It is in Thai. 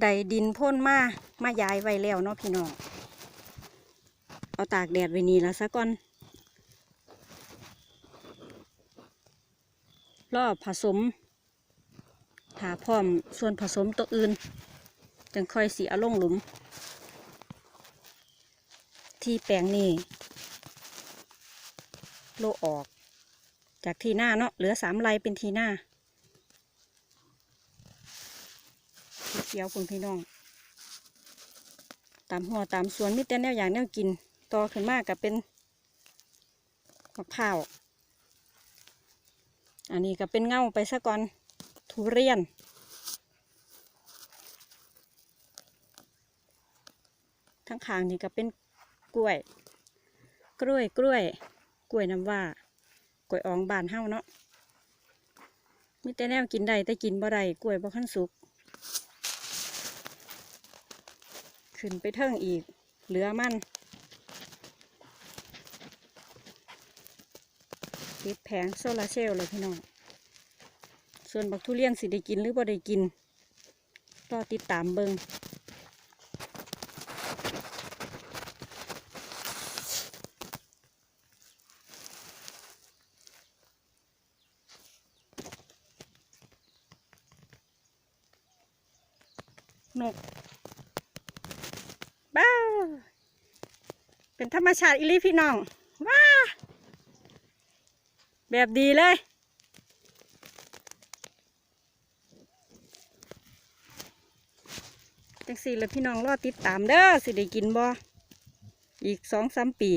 ได้ดินพ่นมา มาย้ายไว้แล้วเนาะพี่น้อง เอาตากแดดไว้นี่แล้วซะก่อน รอบผสมถาพร้อมส่วนผสมตัวอื่นจังค่อยสีเอาลงหลุม ที่แปลงนี้โลออก จากทีหน้าเนาะเหลือสามไรเป็นทีหน้า เขียวคุณพี่น้อง ตามหัวตามสวนมิแต่แนวอย่างแนวกินต่อขึ้นมากกับเป็นมะพร้าว อันนี้ก็เป็นเง่าไปซะก่อนทุเรียน ทั้งขางนี่ก็เป็นกล้วย กล้วยกล้วย กล้วยน้ำว่ากล้วยอองบานเฮ้าเนาะมีแต่แนวกินได้แต่กินบ่ได้กล้วยบ่ขั้นสุก ขึ้นไปเทิงอีก เหลือมันติดแผงโซลาเซลล์เลยพี่น้อง ส่วนบักทุเรียนสิได้กินหรือบ่ได้กินรอติดตามเบิงนกบ้า เป็นธรรมชาติอิลีพี่น้อง ว้า แบบดีเลย จังสี่แล้วพี่น้องรอติดตามเด้อสิได้กินบ่อีกสองสามปี